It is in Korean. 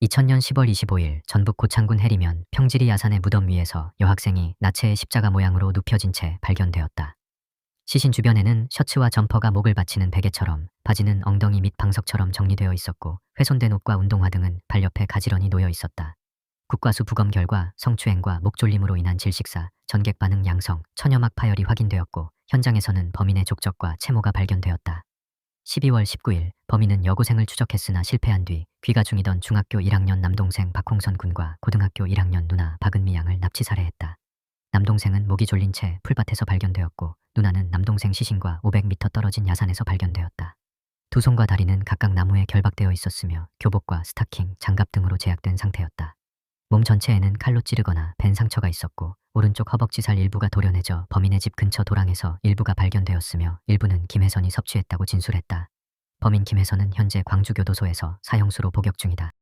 2000년 10월 25일 전북 고창군 해리면 평지리 야산의 무덤 위에서 여학생이 나체의 십자가 모양으로 눕혀진 채 발견되었다. 시신 주변에는 셔츠와 점퍼가 목을 받치는 베개처럼 바지는 엉덩이 및 방석처럼 정리되어 있었고 훼손된 옷과 운동화 등은 발 옆에 가지런히 놓여 있었다. 국과수 부검 결과 성추행과 목졸림으로 인한 질식사, 전객 반응 양성, 천여막 파열이 확인되었고 현장에서는 범인의 족적과 채모가 발견되었다. 12월 19일 범인은 여고생을 추적했으나 실패한 뒤 귀가 중이던 중학교 1학년 남동생 박홍선 군과 고등학교 1학년 누나 박은미 양을 납치 살해했다. 남동생은 목이 졸린 채 풀밭에서 발견되었고 누나는 남동생 시신과 500m 떨어진 야산에서 발견되었다. 두 손과 다리는 각각 나무에 결박되어 있었으며 교복과 스타킹, 장갑 등으로 제약된 상태였다. 몸 전체에는 칼로 찌르거나 벤 상처가 있었고 오른쪽 허벅지 살 일부가 도려내져 범인의 집 근처 도랑에서 일부가 발견되었으며 일부는 김혜선이 섭취했다고 진술했다. 범인 김혜선은 현재 광주교도소에서 사형수로 복역 중이다.